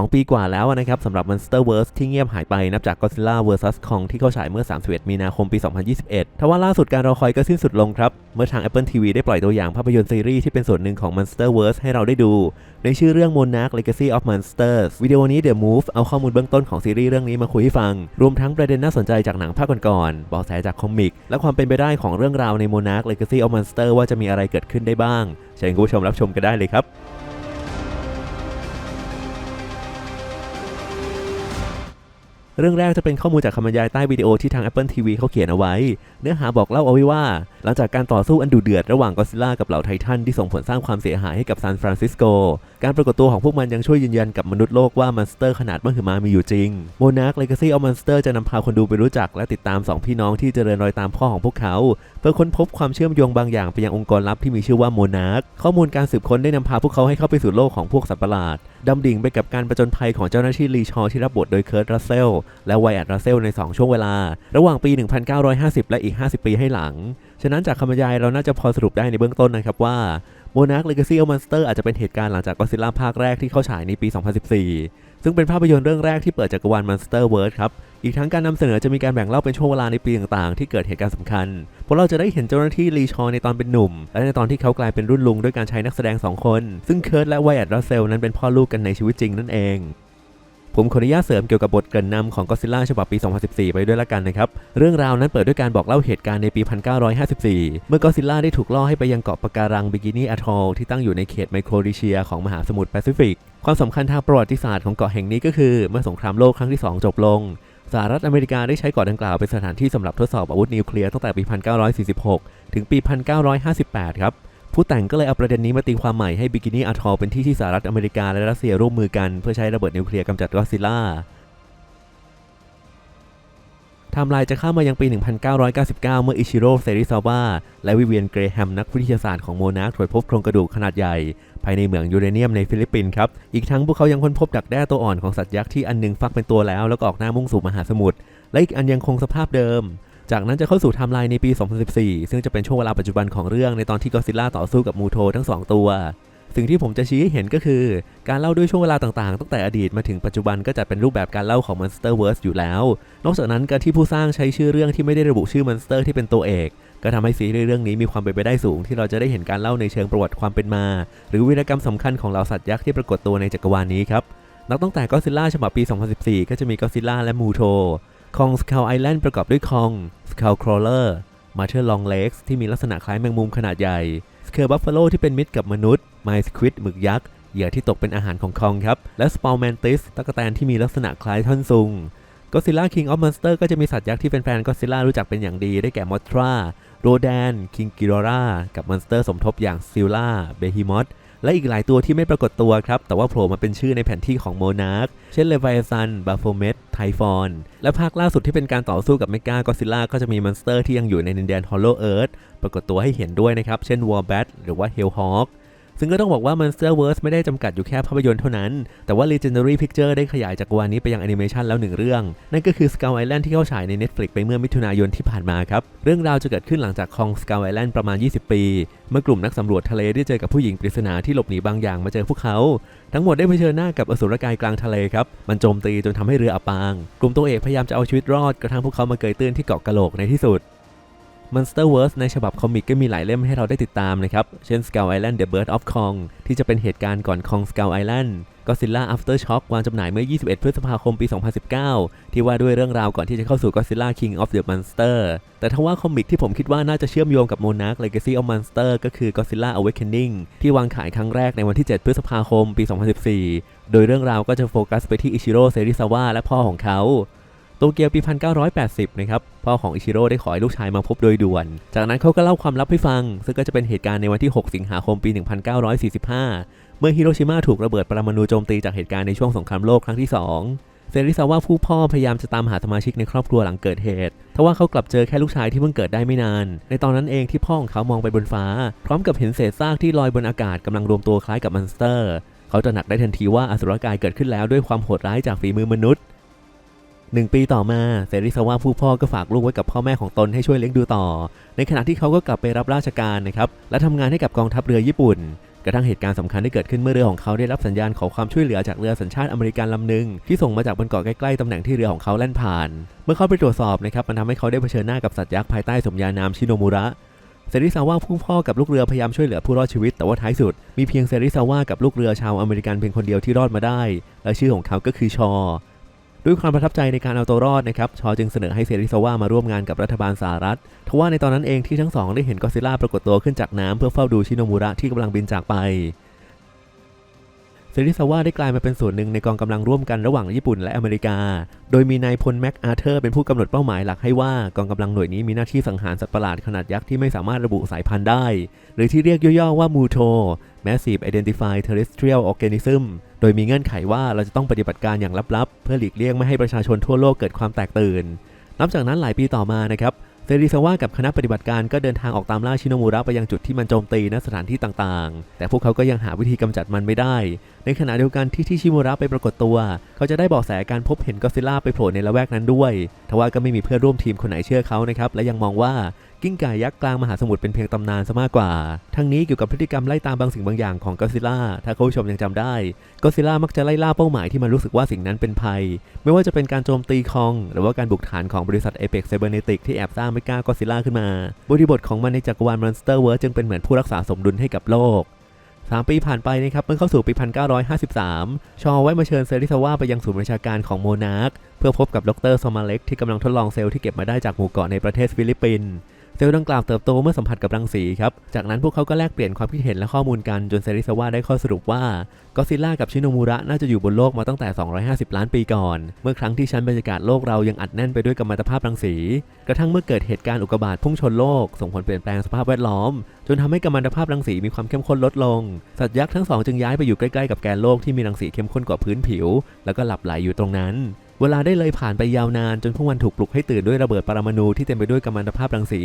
2 ปีกว่าแล้วนะครับสำหรับ Monsterverse ที่เงียบหายไปนับจาก Godzilla vs Kong ที่เข้าฉายเมื่อ 31 มีนาคมปี 2021ทว่าล่าสุดการรอคอยก็สิ้นสุดลงครับ เมื่อทาง Apple TV ได้ปล่อยตัวอย่างภาพยนตร์ซีรีส์ที่เป็นส่วนหนึ่งของ Monsterverse ให้เราได้ดู ในชื่อเรื่อง Monarch Legacy of Monsters วิดีโอนี้ The Move เอาข้อมูลเบื้องต้นของซีรีส์เรื่องนี้มาคุยให้ฟัง รวมทั้งประเด็นน่าสนใจจากหนังภาคก่อนๆบอกแสจากคอมิก และความเป็นไปได้ของเรื่องราวใน Monarch Legacy of Monsters ว่าจะมีอะไรเกิดขึ้นได้บ้างเชิญคุณผู้ชมรับชมกันได้เลยครับ เรื่องแรกจะเป็นข้อมูลจากคำบรรยายใต้วิดีโอที่ทาง Apple TV เขาเขียนเอาไว้ เนื้อหาบอกเล่าเอาไว้ว่า หลังจากการต่อสู้อันดุเดือดระหว่างก็อซิล่ากับเหล่าไททันที่ส่งผลสร้างความเสียหายให้กับซานฟรานซิสโก การปรากฏตัวของพวกมันยังช่วยยืนยันกับมนุษย์โลกว่ามอนสเตอร์ขนาดมหึมามีอยู่จริงโมนาร์คเลกาซี่ออฟมอนสเตอร์จะนำพาคนดูไปรู้จักและติดตาม 2 พี่น้องที่เจริญรอยตามพ่อของพวกเขา เพื่อค้นพบความเชื่อมโยงบางอย่างไปยังองค์กรลับที่มีชื่อว่าโมนาร์คข้อมูลการสืบค้นได้นำพาพวกเขาให้เข้าไปสู่โลกของพวกสัตว์ประหลาดดำดิ่งไปกับการประจนภัยของเจ้าหน้าที่ลีชอที่รับบทโดยเคิร์ตรัสเซลและไวแอดรัสเซลใน 2 ช่วงเวลา ระหว่างปี 1950 และอีก50 ปีให้หลัง ฉะนั้นจากคำบรรยายเราน่าจะพอสรุปได้ในเบื้องต้นนะครับว่า Monarch Legacy of Monster อาจจะเป็นเหตุการณ์หลังจากก็ซิล่าภาคแรกที่เข้าฉายในปี 2014 ซึ่งเป็นภาพยนตร์เรื่องแรกที่เปิดจักรวาล Monsterverse ครับ อีกทั้งการนำเสนอจะมีการแบ่งเล่าเป็นช่วงเวลาในปีต่างๆ ที่เกิดเหตุการณ์สำคัญเพราะเราจะได้เห็นเจ้าหน้าที่ลีชอในตอนเป็นหนุ่ม และในตอนที่เขากลายเป็นรุ่นลุงด้วยการใช้นักแสดง 2 คน ซึ่งเคิร์ตและไวแอดรัสเซลนั้นเป็นพ่อลูกกันในชีวิตจริงนั่นเอง ผมขออนุญาตเสริมเกี่ยวกับบทเกริ่นนำของก็ซิล่าฉบับปี 2014 ไปด้วยละกันนะครับ เรื่องราวนั้นเปิดด้วยการบอกเล่าเหตุการณ์ในปี 1954 เมื่อก็ซิล่าได้ถูกล่อให้ไปยังเกาะปะการังบิกินี่อะทอลที่ตั้งอยู่ในเขตไมโครดิเชียของมหาสมุทรแปซิฟิก ความสำคัญทางประวัติศาสตร์ของเกาะแห่งนี้ก็คือ เมื่อสงครามโลกครั้งที่ 2 จบลงสหรัฐอเมริกาได้ใช้เกาะดังกล่าวเป็นสถานที่สำหรับทดสอบอาวุธนิวเคลียร์ตั้งแต่ปี 1946 ถึงปี 1958 ครับ ผู้แต่งก็เลยเอาประเด็นนี้มาตีความใหม่ให้บิกินี่อะทอเป็นที่ที่สหรัฐอเมริกาและรัสเซียร่วมมือกันเพื่อใช้ระเบิดนิวเคลียร์กำจัดกอซิล่าไทม์ไลน์จะเข้ามายังปี 1999 เมื่ออิชิโร่เซริซาวะและวิเวียนเกรแฮมนักวิทยาศาสตร์ของโมนาร์คตรวจพบโครงกระดูกขนาดใหญ่ ภายในเหมืองยูเรเนียมในฟิลิปปินส์ครับ อีกทั้งพวกเขายังค้นพบดักแด้ตัวอ่อนของสัตว์ยักษ์ที่อันหนึงฟักเป็นตัวแล้วแล้วก็ออกหน้ามุ่งสู่มหาสมุทรและอีกอันยังคงสภาพเดิม จากนั้นจะเข้าสู่ไทม์ไลน์ในปี 2014 ซึ่งจะเป็นช่วงเวลาปัจจุบันของเรื่องในตอนที่ก็ซิลล่าต่อสู้กับมูโททั้งสองตัว สิ่งที่ผมจะชี้ให้เห็นก็คือ การเล่าด้วยช่วงเวลาต่างๆ ตั้งแต่อดีตมาถึงปัจจุบันก็จะเป็นรูปแบบการเล่าของ Monsterverse อยู่แล้ว นอกจากนั้นการที่ผู้สร้างใช้ชื่อเรื่องที่ไม่ได้ระบุชื่อ Monster ที่เป็นตัวเอก ก็ทำให้ซีรีส์เรื่องนี้มีความเป็นไปได้สูง ที่เราจะได้เห็นการเล่าในเชิงประวัติความเป็นมา หรือวีรกรรมสำคัญของเหล่าสัตว์ยักษ์ที่ปรากฏตัวในจักรวาลนี้ครับนับตั้งแต่ก็ซิลล่าฉบับปี 2014 ก็จะมีก็ซิลล่าและมูโท คองสคาลไอแลนด์ประกอบด้วยคองสคาลครอเลอร์มาเทอร์ลองเล็กส์ที่มีลักษณะคล้ายแมงมุมขนาดใหญ่สเคอร์บัฟฟาโลที่เป็นมิตรกับมนุษย์ไมสควิดหมึกยักษ์เหยื่อที่ตกเป็นอาหารของคองครับ และสปอลแมนติสตะกแตนที่มีลักษณะคล้ายท่อนซุงก็ซิล่าคิงออฟมอนสเตอร์ก็จะมีสัตว์ยักษ์ที่เป็นแฟนก็ซิล่ารู้จักเป็นอย่างดีได้แก่มอทราโรแดนคิงกิโรรากับมอนสเตอร์สมทบอย่างซิลล่าเบฮิมอส และอีกหลายตัวที่ไม่ปรากฏตัวครับ แต่ว่าโผล่มาเป็นชื่อในแผนที่ของโมนาร์คเช่นเลว i ซันบาโฟเมตไทฟอน และภาคล่าสุดที่เป็นการต่อสู้กับเมกากอซิล่าก็จะมีมอนสเตอร์ที่ยังอยู่ในดินแดนฮอลโลเอิร์ธปรากฏตัวให้เห็นด้วยนะครับ เช่นวอลแบทหรือว่าเฮลฮอค ซึ่งก็ต้องบอกว่า Monsterverse ไม่ได้จำกัดอยู่แค่ภาพยนตร์เท่านั้น แต่ว่า Legendary Picture ได้ขยายจักวาลนี้ไปยังแอนิเมชันแล้วหนึ่งเรื่อง นั่นก็คือ Skull Island ที่เข้าฉายใน Netflix ไปเมื่อมิถุนายนที่ผ่านมาครับ เรื่องราวจะเกิดขึ้นหลังจากคอง Skull Island ประมาณ 20 ปี เมื่อกลุ่มนักสำรวจทะเลได้เจอกับผู้หญิงปริศนาที่หลบหนีบางอย่างมาเจอพวกเขา ทั้งหมดได้เผชิญหน้ากับอสุรกายกลางทะเลครับ มันโจมตีจนทำให้เรืออับปาง กลุ่มตัวเอกพยายามจะเอาชีวิตรอดกระทั่งพวกเขามาเกยตื้นที่เกาะกะโหลกในที่สุด Monsterverse ในฉบับคอมิกก็มีหลายเล่มให้เราได้ติดตามนะครับ เช่น Skull Island The Birth of Kong ที่จะเป็นเหตุการณ์ก่อน Kong Skull Island Godzilla After Shock วางจำหน่ายเมื่อ 21 พฤษภาคม ปี 2019 ที่ว่าด้วยเรื่องราวก่อนที่จะเข้าสู่ Godzilla King of the Monster แต่ทว่าคอมิกที่ผมคิดว่าน่าจะเชื่อมโยงกับ Monarch Legacy of Monster ก็คือ Godzilla Awakening ที่วางขายครั้งแรกในวันที่ 7 พฤษภาคม ปี 2014 โดยเรื่องราวก็จะโฟกัสไปที่อิชิโร่เซริซาวะและพ่อของเขา โตเกียวปี 1980 นะครับพ่อของอิชิโร่ได้ขอให้ลูกชายมาพบโดยด่วน จากนั้นเขาก็เล่าความลับให้ฟัง ซึ่งก็จะเป็นเหตุการณ์ในวันที่ 6 สิงหาคมปี 1945 เมื่อฮิโรชิมาถูกระเบิดปรมาณูโจมตีจากเหตุการณ์ในช่วงสงครามโลกครั้งที่ 2 เซริซาวะผู้พ่อพยายามจะตามหาสมาชิกในครอบครัวหลังเกิดเหตุทว่าเขากลับเจอแค่ลูกชายที่เพิ่งเกิดได้ไม่นาน ในตอนนั้นเองที่พ่อของเขามองไปบนฟ้า พร้อมกับเห็นเศษซากที่ลอยบนอากาศกำลังรวมตัวคล้ายกับมอนสเตอร์ เขาตระหนักได้ทันทีว่าอสุรกายเกิดขึ้นแล้วด้วยความโหดร้ายจากฝีมือมนุษย์ หนึ่งปีต่อมาเซริซาวะผู้พ่อก็ฝากลูกไว้กับพ่อแม่ของตนให้ช่วยเลี้ยงดูต่อ ในขณะที่เขาก็กลับไปรับราชการนะครับและทำงานให้กับกองทัพเรือญี่ปุ่น กระทั่งเหตุการณ์สำคัญที่เกิดขึ้นเมื่อเรือของเขาได้รับสัญญาณขอความช่วยเหลือจากเรือสัญชาติอเมริกันลำหนึ่งที่ส่งมาจากบนเกาะใกล้ๆตำแหน่งที่เรือของเขาแล่นผ่าน เมื่อเข้าไปตรวจสอบนะครับมันทำให้เขาได้เผชิญหน้ากับสัตว์ยักษ์ภายใต้สมญานามชิโนมุระเซริซาว่าผู้พ่อกับลูกเรือพยายามช่วยเหลือผู้รอดชีวิต แต่ว่าท้ายสุด มีเพียงเซริซาว่ากับลูกเรือชาวอเมริกันเพียงคนเดียวที่รอดมาได้ และชื่อของเขาก็คือชอ ด้วยความประทับใจในการเอาตัวรอดนะครับ ชอจึงเสนอให้เซริซาว่ามาร่วมงานกับรัฐบาลสหรัฐ ทว่าในตอนนั้นเองที่ทั้งสองได้เห็นกอซิล่าปรากฏตัวขึ้นจากน้ำเพื่อเฝ้าดูชิโนมุระที่กำลังบินจากไป เซริซาว่าได้กลายมาเป็นส่วนหนึ่งในกองกำลังร่วมกันระหว่างญี่ปุ่นและอเมริกา โดยมีนายพลแม็กอาเธอร์เป็นผู้กำหนดเป้าหมายหลักให้ว่ากองกำลังหน่วยนี้มีหน้าที่สังหารสัตว์ประหลาดขนาดยักษ์ที่ไม่สามารถระบุสายพันธุ์ได้ หรือที่เรียกย่อๆว่ามูโท Massive Identified Terrestrial Organism โดยมีเงื่อนไขว่าเราจะต้องปฏิบัติการอย่างลับๆ เพื่อหลีกเลี่ยงไม่ให้ประชาชนทั่วโลกเกิดความแตกตื่น นับจากนั้นหลายปีต่อมานะครับ เซริซาวะกับคณะปฏิบัติการก็เดินทางออกตามล่าชิโนมูระไปยังจุดที่มันโจมตีณสถานที่ต่างๆ แต่พวกเขาก็ยังหาวิธีกำจัดมันไม่ได้ ในขณะเดียวกันที่ที่ชิโมูระไปปรากฏตัว เขาจะได้บอกแสการพบเห็นก็ซิลล่าไปโผล่ในละแวกนั้นด้วย ทว่าก็ไม่มีเพื่อนร่วมทีมคนไหนเชื่อเขานะครับ และยังมองว่า กิ้งก่ายักษ์กลางมหาสมุทรเป็นเพียงตำนานซะมากกว่า ทั้งนี้เกี่ยวกับพฤติกรรมไล่ตามบางสิ่งบางอย่างของก็ซิลล่า ถ้าคุณผู้ชมยังจำได้ ก็ซิลล่ามักจะไล่ล่าเป้าหมายที่มันรู้สึกว่าสิ่งนั้นเป็นภัย ไม่ว่าจะเป็นการโจมตีคอง หรือว่าการบุกฐานของบริษัทเอเ Apex Cybernetic ที่แอบสร้างไม่กล้าก็ซิลล่าขึ้นมา บริบทของมันในจักรวาล Monsterverse จึงเป็นเหมือนผู้รักษาสมดุลให้กับโลก3 ปีผ่านไปนะครับเมื่อเข้าสู่ปี 1953 ชอไว้มาเชิญเซริซาวาไปยังศูนย์ประชาการของโมนาร์คเพื่อพบกับดรโซมาเล็กที่กำลังทดลองเซลล์ที่เก็บมาได้จากหมู่เกาะในประเทศฟิลิปปินส์ เซลล์ดังกล่าวเติบโตเมื่อสัมผัสกับรังสีครับ จากนั้นพวกเขาก็แลกเปลี่ยนความคิดเห็นและข้อมูลกันจนเซริซาวาได้ข้อสรุปว่าก็อซิลล่ากับชิโนมูระน่าจะอยู่บนโลกมาตั้งแต่ 250 ล้านปีก่อน เมื่อครั้งที่ชั้นบรรยากาศโลกเรายังอัดแน่นไปด้วยกัมมันตภาพรังสี กระทั่งเมื่อเกิดเหตุการณ์อุกกาบาตพุ่งชนโลก ส่งผลเปลี่ยนแปลงสภาพแวดล้อม จนทำให้กัมมันตภาพรังสีมีความเข้มข้นลดลง สัตว์ยักษ์ทั้งสองจึงย้ายไปอยู่ใกล้ๆกับแกนโลกที่มีรังสีเข้มข้นกว่าพื้นผิว แล้วก็หลับไหลอยู่ตรงนั้น เวลาได้เลยผ่านไปยาวนานจนพวกมันถูกปลุกให้ตื่นด้วยระเบิดปรมาณูที่เต็มไปด้วยกัมมันตภาพรังสี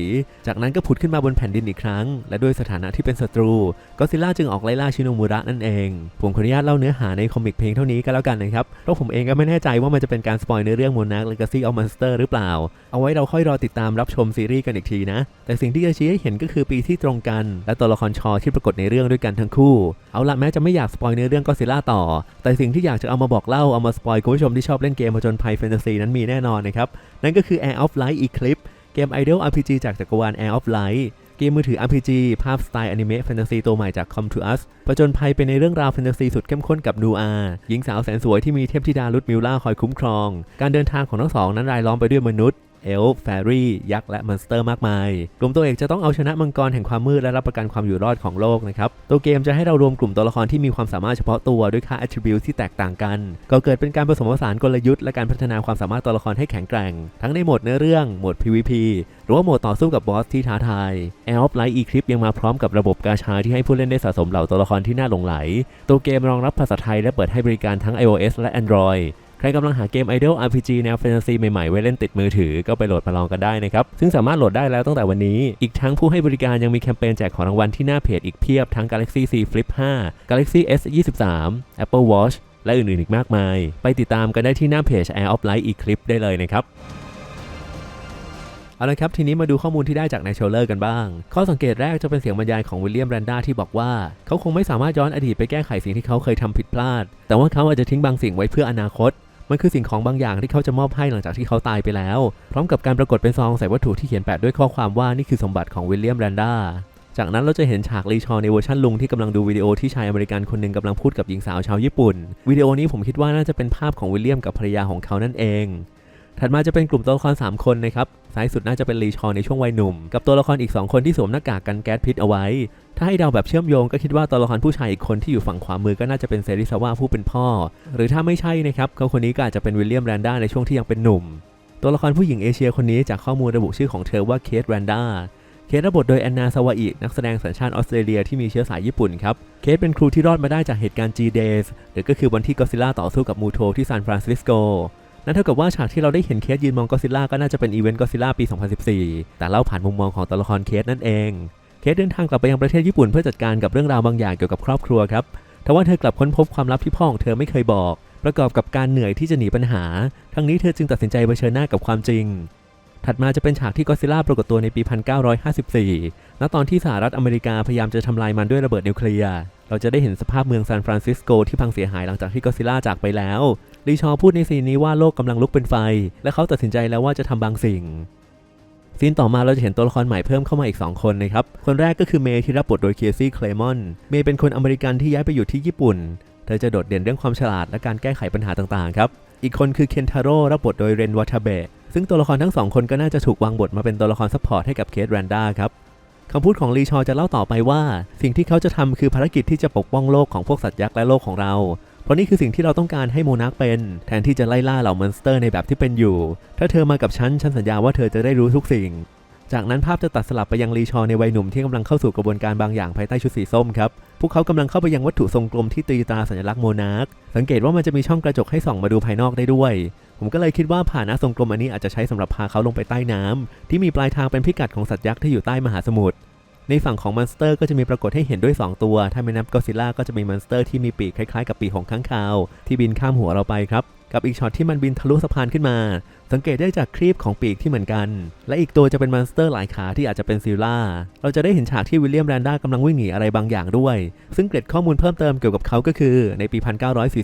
จากนั้นก็ผุดขึ้นมาบนแผ่นดินอีกครั้ง และด้วยสถานะที่เป็นศัตรู ก็ซิลล่าจึงออกไล่ล่าชิโนมูระนั่นเอง ผมขออนุญาตเล่าเนื้อหาในคอมิกเพลงเท่านี้ก็แล้วกันนะครับเพราะผมเองก็ไม่แน่ใจว่ามันจะเป็นการสปอยในเรื่อง Monarch Legacy of Monster หรือเปล่า เอาไว้เราค่อยรอติดตามรับชมซีรีส์กันอีกทีนะ แต่สิ่งที่จะชี้ให้เห็นก็คือปีที่ตรงกัน และตัวละครชอที่ปรากฏในเรื่องด้วยกันทั้งคู่ เอาละแม้จะไม่อยากสปอยในเรื่องก็ซิล่าต่อ แต่สิ่งที่อยากจะเอามาบอกเล่าเอามาสปอยคุณผู้ชมที่ชอบเล่นเกมผจญภัยแฟนตาซีนั้นมีแน่นอนนะครับ นั่นก็คือ Air of Light Eclipse เกม Idol RPG จากจักรวาล Air of Light เกมมือถือ RPG ภาพสไตล์อนิเมะแฟนตาซีตัวใหม่จาก Come to Us ผจญภัยไปในเรื่องราวแฟนตาซีสุดเข้มข้นกับนูอา หญิงสาวแสนสวยที่มีเทพธิดาลุดมิลล่าคอยคุ้มครอง การเดินทางของทั้งสองนั้นรายล้อมไปด้วยมนุษย์ เอลฟ์แฟรี่ ยักษ์และมอนสเตอร์มากมาย กลุ่มตัวเอกจะต้องเอาชนะมังกรแห่งความมืดและรับประกันความอยู่รอดของโลกนะครับ ตัวเกมจะให้เรารวมกลุ่มตัวละครที่มีความสามารถเฉพาะตัวด้วยค่า attribute ที่แตกต่างกัน ก็เกิดเป็นการผสมผสานกลยุทธ์และการพัฒนาความสามารถตัวละครให้แข็งแกร่ง ทั้งในโหมดเนื้อเรื่อง โหมด PVP หรือว่าโหมดต่อสู้กับบอสที่ท้าทาย Air of Light Eclipse ยังมาพร้อมกับระบบกาชาที่ให้ผู้เล่นได้สะสมเหล่าตัวละครที่น่าหลงไหล ตัวเกมรองรับภาษาไทยและเปิดให้บริการทั้ง iOS และ Android ใครกำลังหาเกม Idol RPG แนวแฟนตาซีใหม่ๆ ไว้เล่นติดมือถือก็ไปโหลดมาลองกันได้นะครับ ซึ่งสามารถโหลดได้แล้วตั้งแต่วันนี้ อีกทั้งผู้ให้บริการยังมีแคมเปญแจกของรางวัลที่หน้าเพจอีกเพียบทั้ง Galaxy Z Flip 5 Galaxy S 23 Apple Watch และอื่นๆอีกมากมาย ไปติดตามกันได้ที่หน้าเพจ Air of Light Eclipse ได้เลยนะครับเอาละครับ ทีนี้มาดูข้อมูลที่ได้จากในเชลเลอร์กันบ้าง ข้อสังเกตแรกจะเป็นเสียงบรรยายของวิลเลียมแรนด้าที่บอกว่า เขาคงไม่สามารถย้อนอดีตไปแก้ไขสิ่งที่เขาเคยทำผิดพลาด แต่ว่าเขาอาจจะทิ้งบางสิ่งไว้เพื่ออนาคต มันคือสิ่งของบางอย่างที่เขาจะมอบให้หลังจากที่เขาตายไปแล้ว พร้อมกับการปรากฏเป็นซองใส่วัตถุที่เขียนแปะด้วยข้อความว่านี่คือสมบัติของวิลเลียมแรนด้าจากนั้นเราจะเห็นฉากรีชอในเวอร์ชันลุงที่กำลังดูวิดีโอที่ชายอเมริกันคนหนึ่งกำลังพูดกับหญิงสาวชาวญี่ปุ่น วิดีโอนี้ผมคิดว่าน่าจะเป็นภาพของวิลเลียมกับภรรยาของเขานั่นเอง ถัดมาจะเป็นกลุ่มตัวละคร3คนนะครับ ซ้ายสุดน่าจะเป็นลีชอในช่วงวัยหนุ่ม กับตัวละครอีก 2 คนที่สวมหน้ากากกันแก๊สพิษเอาไว้ ถ้าให้เดาแบบเชื่อมโยงก็คิดว่าตัวละครผู้ชายอีกคนที่อยู่ฝั่งขวามือก็น่าจะเป็นเซริซาวะผู้เป็นพ่อ หรือถ้าไม่ใช่นะครับเขาคนนี้ก็อาจจะเป็นวิลเลียมแรนด้าในช่วงที่ยังเป็นหนุ่ม ตัวละครผู้หญิงเอเชียคนนี้จากข้อมูลระบุชื่อของเธอว่าเคทแรนด้าเคทรบทโดยแอนนาสวาอินักแสดงสัญชาติออสเตรเลียที่มีเชื้อสายญี่ปุ่นครับ เคทเป็นครูที่รอดมาได้จากเหตุการณ์ G-Days หรือก็คือวันที่ก็อดซิล่าต่อสู้กับมูโทที่ซานฟรานซิสโก นั่นเท่ากับว่าฉากที่เราได้เห็นเคสยืนมองก็ซิลล่าก็น่าจะเป็นอีเวนต์ก็ซิลล่าปี 2014 แต่เล่าผ่านมุมมองของตัวละครเคสนั่นเอง เคสเดินทางกลับไปยังประเทศญี่ปุ่นเพื่อจัดการกับเรื่องราวบางอย่างเกี่ยวกับครอบครัวครับทว่าเธอกลับค้นพบความลับที่พ่อของเธอไม่เคยบอก ประกอบกับการเหนื่อยที่จะหนีปัญหา ทั้งนี้เธอจึงตัดสินใจเผชิญหน้ากับความจริง ถัดมาจะเป็นฉากที่ก็ซิล่าปรากฏตัวในปี 1954 ณ ตอนที่สหรัฐอเมริกาพยายามจะทำลายมันด้วยระเบิดนิวเคลียร์ เราจะได้เห็นสภาพเมืองซานฟรานซิสโกที่พังเสียหายหลังจากที่ก็ซิล่าจากไปแล้ว ลีชอพูดในซีนนี้ว่าโลกกำลังลุกเป็นไฟ และเขาตัดสินใจแล้วว่าจะทำบางสิ่งซีนต่อมาเราจะเห็นตัวละครใหม่เพิ่มเข้ามาอีก 2 คนนะครับ คนแรกก็คือเมย์ที่รับบทโดยเคซี่เคลมอน เมย์เป็นคนอเมริกันที่ย้ายไปอยู่ที่ญี่ปุ่น เธอจะโดดเด่นเรื่องความฉลาดและการแก้ไขปัญหาต่างๆครับ อีกคนคือเคนทาโร่รับบทโดยเรนวัตเบะซึ่งตัวละครทั้งสองคนก็น่าจะถูกวางบทมาเป็นตัวละครซัพพอร์ตให้กับเคทแรนด้าครับคำพูดของลีชอจะเล่าต่อไปว่า สิ่งที่เขาจะทำคือภารกิจที่จะปกป้องโลกของพวกสัตว์ยักษ์และโลกของเรา เพราะนี่คือสิ่งที่เราต้องการให้โมนาคเป็น แทนที่จะไล่ล่าเหล่ามอนสเตอร์ในแบบที่เป็นอยู่ ถ้าเธอมากับฉัน ฉันสัญญาว่าเธอจะได้รู้ทุกสิ่ง จากนั้นภาพจะตัดสลับไปยังลีชอในวัยหนุ่มที่กำลังเข้าสู่กระบวนการบางอย่างภายใต้ชุดสีส้มครับ พวกเขากำลังเข้าไปยังวัตถุทรงกลมที่ตีตราสัญลักษณ์โมนาค สังเกตว่ามันจะมีช่องกระจกให้ส่องมาดูภายนอกได้ด้วย ผมก็เลยคิดว่าผ่านะทรงกลมอันนี้อาจจะใช้สำหรับพาเขาลงไปใต้น้ำที่มีปลายทางเป็นพิกัดของสัตว์ยักษ์ที่อยู่ใต้มหาสมุทร ในฝั่งของมอนสเตอร์ก็จะมีปรากฏให้เห็นด้วย 2 ตัว ถ้าไม่นับก็ซิล่าก็จะมีมอนสเตอร์ที่มีปีกคล้ายๆกับปีกของค้างคาว ที่บินข้ามหัวเราไปครับ กับอีกช็อตที่มันบินทะลุสะพานขึ้นมา สังเกตได้จากครีบของปีกที่เหมือนกัน และอีกตัวจะเป็นมอนสเตอร์หลายขาที่อาจจะเป็นซิลล่า เราจะได้เห็นฉากที่วิลเลียมแรนด้ากำลังวิ่งหนีอะไรบางอย่างด้วย ซึ่งเกร็ดข้อมูลเพิ่มเติมเกี่ยวกับเขาก็คือ ในปี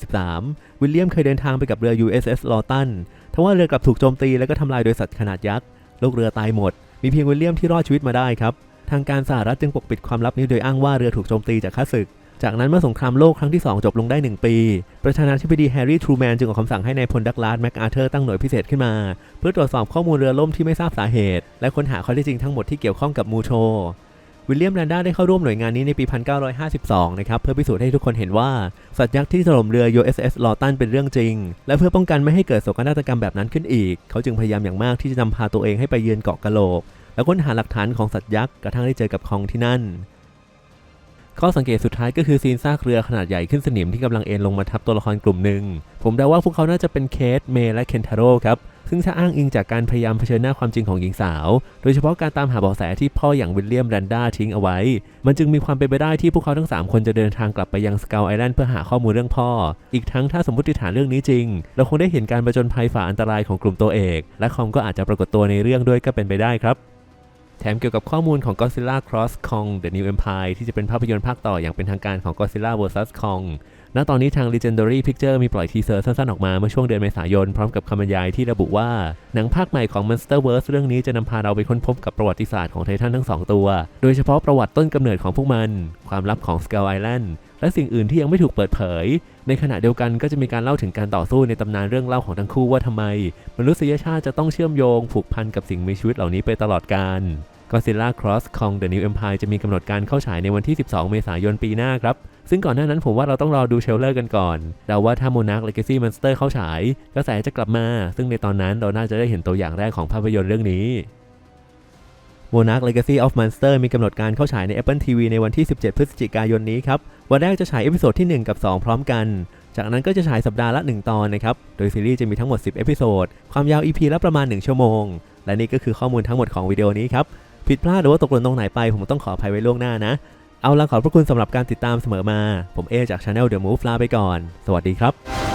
1943 วิลเลียมเคยเดินทางไปกับเรือ USS ลอตันทว่าเรือกลับถูกโจมตีและก็ทำลายโดยสัตว์ขนาดยักษ์ ลูกเรือตายหมด มีเพียงวิลเลียมที่รอดชีวิตมาได้ครับ ทางการสหรัฐจึงปกปิดความลับนี้โดยอ้างว่าเรือถูกโจมตีจากข้าศึก จากนั้นเมื่อสงครามโลกครั้งที่ 2 จบลงได้ 1 ปี ประธานาธิบดีแฮร์รี่ทรูแมนจึงออกคำสั่งให้นายพลดักลาสแมคอาเธอร์ตั้งหน่วยพิเศษขึ้นมา เพื่อตรวจสอบข้อมูลเรือล่มที่ไม่ทราบสาเหตุ และค้นหาข้อเท็จจริงทั้งหมดที่เกี่ยวข้องกับมูโชวิลเลียมแรนด้าได้เข้าร่วมหน่วยงานนี้ในปี 1952 นะครับ เพื่อพิสูจน์ให้ทุกคนเห็นว่า สัตว์ยักษ์ที่ถล่มเรือ USS ลอตันเป็นเรื่องจริง และเพื่อป้องกันไม่ให้เกิดโศกนาฏกรรมแบบนั้นขึ้นอีก เขาจึงพยายามอย่างมากที่จะนำพาตัวเองให้ไปเยือนเกาะกะโหลก แล้วค้นหาหลักฐานของสัตว์ยักษ์กระทั่งได้เจอกับคองที่นั่น ข้อสังเกตสุดท้ายก็คือซีนซากเรือขนาดใหญ่ขึ้นสนิมที่กำลังเอ็นลงมาทับตัวละครกลุ่มหนึ่ง ผมเดาว่าพวกเขาน่าจะเป็นเคทเมย์และเคนทาโร่ครับ ซึ่งถ้าอ้างอิงจากการพยายามเผชิญหน้าความจริงของหญิงสาว โดยเฉพาะการตามหาเบาะแสที่พ่ออย่างวิลเลียมแรนด้าทิ้งเอาไว้ มันจึงมีความเป็นไปได้ที่พวกเขาทั้ง 3 คนจะเดินทางกลับไปยังสกาวไอแลนด์เพื่อหาข้อมูลเรื่องพ่อ อีกทั้งถ้าสมมติฐานเรื่องนี้จริง เราคงได้เห็นการประจนภัยฝ่าอันตรายของกลุ่มตัวเอก และคอมก็อาจจะปรากฏตัวในเรื่องด้วยก็เป็นไปได้ครับ แถมเกี่ยวกับข้อมูลของ Godzilla Cross Kong The New Empire ที่จะเป็นภาพยนตร์ภาคต่ออย่างเป็นทางการของ Godzilla vs Kong ณตอนนี้ทาง Legendary Picture มีปล่อยทีเซอร์สั้นๆออกมาเมื่อช่วงเดือนเมษายน พร้อมกับคำบรรยายที่ระบุว่า หนังภาคใหม่ของ Monsterverse เรื่องนี้จะนำพาเราไปค้นพบกับประวัติศาสตร์ของไททันทั้งสองตัว โดยเฉพาะประวัติต้นกำเนิดของพวกมัน ความลับของ Skull Island และสิ่งอื่นที่ยังไม่ถูกเปิดเผย ในขณะเดียวกันก็จะมีการเล่าถึงการต่อสู้ในตำนานเรื่องเล่าของทั้งคู่ว่าทำไม มนุษยชาติจะต้องเชื่อมโยงผูกพันกับสิ่งมีชีวิตเหล่านี้ไปตลอดกาล Godzilla Cross Kong The New Empire จะมีกำหนดการเข้าฉายในวันที่ 12 เมษายนปีหน้าครับ ซึ่งก่อนหน้านั้นผมว่าเราต้องรอดูเชลเลอร์กันก่อนเดาว่าถ้า Monarch Legacy Monster เข้าฉาย กระแสจะกลับมา ซึ่งในตอนนั้นเราน่าจะได้เห็นตัวอย่างแรกของภาพยนตร์เรื่องนี้ Monarch Legacy of Monster มีกำหนดการเข้าฉายใน Apple TV ในวันที่ 17 พฤศจิกายนนี้ครับ วันแรกจะฉายเอพิโซดที่ 1 กับ 2 พร้อมกัน จากนั้นก็จะฉายสัปดาห์ละ 1 ตอนนะครับ โดยซีรีส์จะมีทั้งหมด 10 เอพิโซด ความยาว EP ละประมาณ 1 ชั่วโมง และนี่ก็คือข้อมูลทั้งหมดของวิดีโอนี้ครับ ผิดพลาดหรือว่าตกหล่นตรงไหนไป ผมต้องขออภัยไว้ล่วงหน้านะ เอาละขอบพระคุณสำหรับการติดตามเสมอมา ผมเอจากช anel The Move ลาไปก่อน สวัสดีครับ